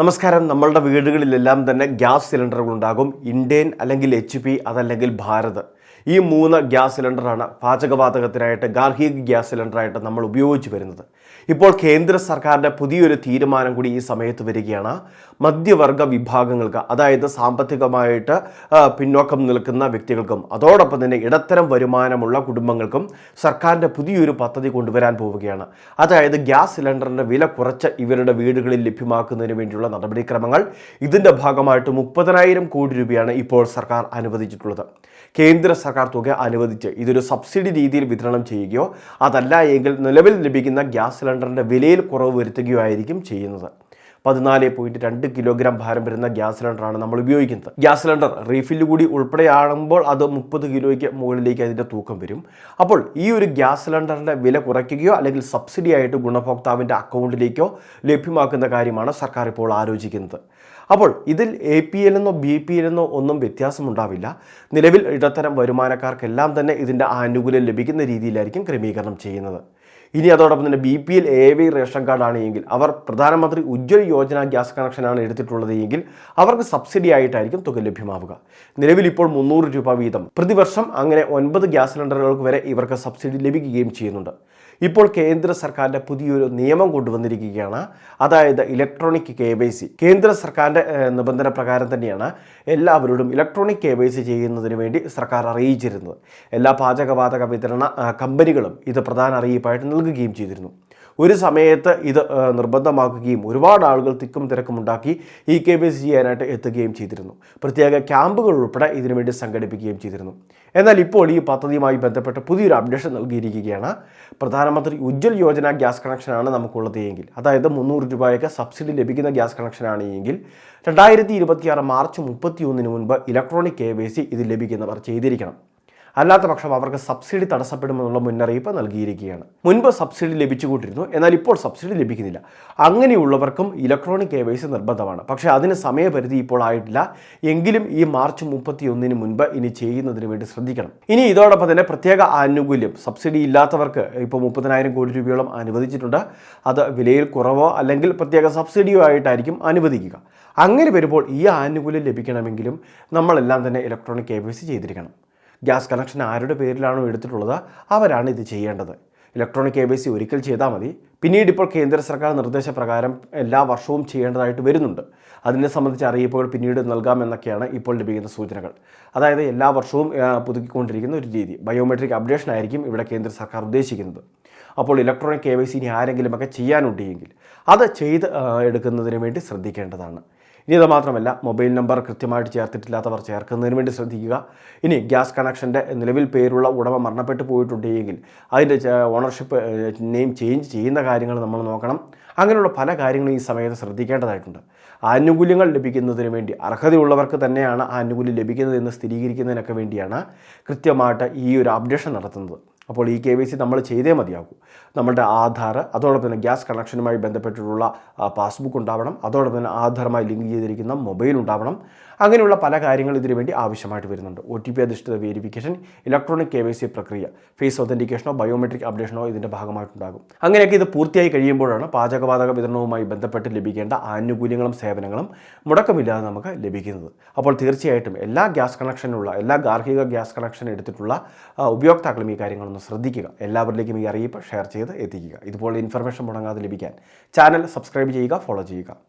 നമസ്കാരം. നമ്മളുടെ വീടുകളിലെല്ലാം തന്നെ ഗ്യാസ് സിലിണ്ടറുകൾ ഉണ്ടാകും ഇന്ത്യൻ അല്ലെങ്കിൽ എച്ച് പി അതല്ലെങ്കിൽ ഭാരത്. ഈ മൂന്ന് ഗ്യാസ് സിലിണ്ടറാണ് പാചകവാതകത്തിനായിട്ട് ഗാർഹിക ഗ്യാസ് സിലിണ്ടറായിട്ട് നമ്മൾ ഉപയോഗിച്ച് വരുന്നത്. ഇപ്പോൾ കേന്ദ്ര സർക്കാരിന്റെ പുതിയൊരു തീരുമാനം കൂടി ഈ സമയത്ത് വരികയാണ്. മധ്യവർഗ വിഭാഗങ്ങൾക്ക് അതായത് സാമ്പത്തികമായിട്ട് പിന്നോക്കം നിൽക്കുന്ന വ്യക്തികൾക്കും അതോടൊപ്പം തന്നെ ഇടത്തരം വരുമാനമുള്ള കുടുംബങ്ങൾക്കും സർക്കാരിന്റെ പുതിയൊരു പദ്ധതി കൊണ്ടുവരാൻ പോവുകയാണ്. അതായത് ഗ്യാസ് സിലിണ്ടറിന്റെ വില കുറച്ച് ഇവരുടെ വീടുകളിൽ ലഭ്യമാക്കുന്നതിന് വേണ്ടിയുള്ള നടപടിക്രമങ്ങൾ. ഇതിന്റെ ഭാഗമായിട്ട് മുപ്പതിനായിരം കോടി രൂപയാണ് ഇപ്പോൾ സർക്കാർ അനുവദിച്ചിട്ടുള്ളത്. കേന്ദ്ര തുക അനുവദിച്ച് ഇതൊരു സബ്സിഡി രീതിയിൽ വിതരണം ചെയ്യുകയോ അതല്ല എങ്കിൽ നിലവിൽ ലഭിക്കുന്ന ഗ്യാസ് സിലിണ്ടറിന്റെ വിലയിൽ കുറവ് വരുത്തുകയോ ആയിരിക്കും ചെയ്യുന്നത്. പതിനാല് പോയിന്റ് രണ്ട് കിലോഗ്രാം ഭാരം വരുന്ന ഗ്യാസ് സിലിണ്ടറാണ് നമ്മൾ ഉപയോഗിക്കുന്നത്. ഗ്യാസ് സിലിണ്ടർ റീഫില്ല് കൂടി ഉൾപ്പെടെയാകുമ്പോൾ അത് മുപ്പത് കിലോയ്ക്ക് മുകളിലേക്ക് അതിന്റെ തൂക്കം വരും. അപ്പോൾ ഈ ഒരു ഗ്യാസ് സിലിണ്ടറിന്റെ വില കുറയ്ക്കുകയോ അല്ലെങ്കിൽ സബ്സിഡി ആയിട്ട് ഗുണഭോക്താവിന്റെ അക്കൗണ്ടിലേക്കോ ലഭ്യമാക്കുന്ന കാര്യമാണ് സർക്കാർ ഇപ്പോൾ ആലോചിക്കുന്നത്. അപ്പോൾ ഇതിൽ എ പി എൽ എന്നോ ബി പി എൽ എന്നോ ഒന്നും വ്യത്യാസമുണ്ടാവില്ല. നിലവിൽ ഇടത്തരം വരുമാനക്കാർക്കെല്ലാം തന്നെ ഇതിന്റെ ആനുകൂല്യം ലഭിക്കുന്ന രീതിയിലായിരിക്കും ക്രമീകരണം ചെയ്യുന്നത്. ഇനി അതോടൊപ്പം തന്നെ B P L A Y ration കാർഡാണ് എങ്കിൽ അവർ പ്രധാനമന്ത്രി ഉജ്ജ്വൽ യോജന ഗ്യാസ് കണക്ഷനാണ് എടുത്തിട്ടുള്ളത് എങ്കിൽ അവർക്ക് സബ്സിഡി ആയിട്ടായിരിക്കും തുക ലഭ്യമാവുക. നിലവിൽ ഇപ്പോൾ മുന്നൂറ് രൂപ വീതം. പ്രതിവർഷം അങ്ങനെ ഒൻപത് ഗ്യാസ് സിലിണ്ടറുകൾക്ക് വരെ ഇവർക്ക് സബ്സിഡി ലഭിക്കുകയും ചെയ്യുന്നുണ്ട്. ഇപ്പോൾ കേന്ദ്ര സർക്കാരിന്റെ പുതിയൊരു നിയമം കൊണ്ടുവന്നിരിക്കുകയാണ്. അതായത് ഇലക്ട്രോണിക് കെ വൈ സി കേന്ദ്ര സർക്കാരിന്റെ നിബന്ധന പ്രകാരം തന്നെയാണ് എല്ലാവരോടും ഇലക്ട്രോണിക് കെ വൈ സി ചെയ്യുന്നതിന് വേണ്ടി സർക്കാർ അറിയിച്ചിരുന്നത്. എല്ലാ പാചകവാതക വിതരണ കമ്പനികളും ഇത് പ്രധാന അറിയിപ്പായിട്ട് നൽകുകയും ചെയ്തിരുന്നു. ഒരു സമയത്ത് ഇത് നിർബന്ധമാക്കുകയും ഒരുപാട് ആളുകൾ തിക്കും തിരക്കും ഉണ്ടാക്കി ഇ കെ ബി സി ചെയ്യാനായിട്ട് എത്തുകയും ചെയ്തിരുന്നു. പ്രത്യേക ക്യാമ്പുകൾ ഉൾപ്പെടെ ഇതിനുവേണ്ടി സംഘടിപ്പിക്കുകയും ചെയ്തിരുന്നു. എന്നാൽ ഇപ്പോൾ ഈ പദ്ധതിയുമായി ബന്ധപ്പെട്ട് പുതിയൊരു അപ്ഡേഷൻ നൽകിയിരിക്കുകയാണ്. പ്രധാനമന്ത്രി ഉജ്ജ്വൽ യോജന ഗ്യാസ് കണക്ഷനാണ് നമുക്കുള്ളത് എങ്കിൽ അതായത് മുന്നൂറ് രൂപയൊക്കെ സബ്സിഡി ലഭിക്കുന്ന ഗ്യാസ് കണക്ഷനാണ് എങ്കിൽ രണ്ടായിരത്തി ഇരുപത്തിയാറ് മാർച്ച് മുപ്പത്തി ഒന്നിന് മുൻപ് ഇലക്ട്രോണിക് കെ സി ഇത് ലഭിക്കുന്നവർ ചെയ്തിരിക്കണം. അല്ലാത്ത പക്ഷം അവർക്ക് സബ്സിഡി തടസ്സപ്പെടുമെന്നുള്ള മുന്നറിയിപ്പ് നൽകിയിരിക്കുകയാണ്. മുൻപ് സബ്സിഡി ലഭിച്ചുകൊണ്ടിരുന്നു. എന്നാൽ ഇപ്പോൾ സബ്സിഡി ലഭിക്കുന്നില്ല. അങ്ങനെയുള്ളവർക്കും ഇലക്ട്രോണിക് കെ വൈ സി നിർബന്ധമാണ്. പക്ഷേ അതിന് സമയപരിധി ഇപ്പോൾ ആയിട്ടില്ല. എങ്കിലും ഈ മാർച്ച് മുപ്പത്തി ഒന്നിന് മുൻപ് ഇനി ചെയ്യുന്നതിന് വേണ്ടി ശ്രദ്ധിക്കണം. ഇനി ഇതോടൊപ്പം തന്നെ പ്രത്യേക ആനുകൂല്യം. സബ്സിഡി ഇല്ലാത്തവർക്ക് ഇപ്പോൾ മുപ്പതിനായിരം കോടി രൂപയോളം അനുവദിച്ചിട്ടുണ്ട്. അത് വിലയിൽ കുറവോ അല്ലെങ്കിൽ പ്രത്യേക സബ്സിഡിയോ ആയിട്ടായിരിക്കും അനുവദിക്കുക. അങ്ങനെ വരുമ്പോൾ ഈ ആനുകൂല്യം ലഭിക്കണമെങ്കിലും നമ്മളെല്ലാം തന്നെ ഇലക്ട്രോണിക് കെ ചെയ്തിരിക്കണം. ഗ്യാസ് കണക്ഷൻ ആരുടെ പേരിലാണോ എടുത്തിട്ടുള്ളത് അവരാണ് ഇത് ചെയ്യേണ്ടത്. ഇലക്ട്രോണിക് സി ഒരിക്കൽ ചെയ്താൽ മതി. പിന്നീട് ഇപ്പോൾ കേന്ദ്ര സർക്കാർ നിർദ്ദേശപ്രകാരം എല്ലാ വർഷവും ചെയ്യേണ്ടതായിട്ട് വരുന്നുണ്ട്. അതിനെ സംബന്ധിച്ച് അറിയിപ്പുകൾ പിന്നീട് നൽകാമെന്നൊക്കെയാണ് ഇപ്പോൾ ലഭിക്കുന്ന സൂചനകൾ. അതായത് എല്ലാ വർഷവും പുതുക്കിക്കൊണ്ടിരിക്കുന്ന ഒരു രീതി ബയോമെട്രിക് അപ്ഡേഷൻ ആയിരിക്കും ഇവിടെ കേന്ദ്ര സർക്കാർ ഉദ്ദേശിക്കുന്നത്. അപ്പോൾ ഇലക്ട്രോണിക് കെ വൈ സി ഇനി ആരെങ്കിലുമൊക്കെ ചെയ്യാനുണ്ടെങ്കിൽ അത് ചെയ്ത് എടുക്കുന്നതിന് വേണ്ടി ശ്രദ്ധിക്കേണ്ടതാണ്. ഇനി അത് മാത്രമല്ല മൊബൈൽ നമ്പർ കൃത്യമായിട്ട് ചേർത്തിട്ടില്ലാത്തവർ ചേർക്കുന്നതിന് വേണ്ടി ശ്രദ്ധിക്കുക. ഇനി ഗ്യാസ് കണക്ഷന്റെ നിലവിൽ പേരുള്ള ഉടമ മരണപ്പെട്ടു പോയിട്ടുണ്ടെങ്കിൽ അതിന്റെ ഓണർഷിപ്പ് നെയിം ചേഞ്ച് ചെയ്യുന്ന കാര്യങ്ങൾ നമ്മൾ നോക്കണം. അങ്ങനെയുള്ള പല കാര്യങ്ങളും ഈ സമയത്ത് ശ്രദ്ധിക്കേണ്ടതായിട്ടുണ്ട്. ആനുകൂല്യങ്ങൾ ലഭിക്കുന്നതിന് വേണ്ടി അർഹതയുള്ളവർക്ക് തന്നെയാണ് ആനുകൂല്യം ലഭിക്കുന്നത് എന്ന് സ്ഥിരീകരിക്കുന്നതിനൊക്കെ വേണ്ടിയാണ് കൃത്യമായിട്ട് ഈ ഒരു അപ്ഡേഷൻ നടത്തുന്നത്. അപ്പോൾ ഈ കെ വൈ സി നമ്മൾ ചെയ്തേ മതിയാകൂ. നമ്മുടെ ആധാർ അതോടൊപ്പം തന്നെ ഗ്യാസ് കണക്ഷനുമായി ബന്ധപ്പെട്ടിട്ടുള്ള പാസ്ബുക്ക് ഉണ്ടാവണം. അതോടൊപ്പം തന്നെ ആധാറുമായി ലിങ്ക് ചെയ്തിരിക്കുന്ന മൊബൈൽ ഉണ്ടാവണം. അങ്ങനെയുള്ള പല കാര്യങ്ങൾ ഇതിനു വേണ്ടി ആവശ്യമായിട്ട് വരുന്നുണ്ട്. ഒ ടി പി അധിഷ്ഠിത verification electronic K Y C പ്രക്രിയ ഫേസ് ഒതന്റിക്കേഷനോ ബയോമെട്രിക് അപ്ഡേഷനോ ഇതിന്റെ ഭാഗമായിട്ടുണ്ടാകും. അങ്ങനെയൊക്കെ ഇത് പൂർത്തിയായി കഴിയുമ്പോഴാണ് പാചകവാതക വിതരണവുമായി ബന്ധപ്പെട്ട് ലഭിക്കേണ്ട ആനുകൂല്യങ്ങളും സേവനങ്ങളും മുടക്കമില്ലാതെ നമുക്ക് ലഭിക്കുന്നത്. അപ്പോൾ തീർച്ചയായിട്ടും എല്ലാ ഗ്യാസ് കണക്ഷനുള്ള എല്ലാ ഗാർഹിക ഗ്യാസ് കണക്ഷൻ എടുത്തിട്ടുള്ള ഉപയോക്താക്കളും ഈ കാര്യങ്ങളൊന്ന് ശ്രദ്ധിക്കുക. എല്ലാവരിലേക്കും ഈ അറിയിപ്പ് ഷെയർ ചെയ്ത് എത്തിക്കുക. ഇതുപോലെ ഇൻഫർമേഷൻ മുടങ്ങാതെ ലഭിക്കാൻ ചാനൽ സബ്സ്ക്രൈബ് ചെയ്യുക ഫോളോ ചെയ്യുക.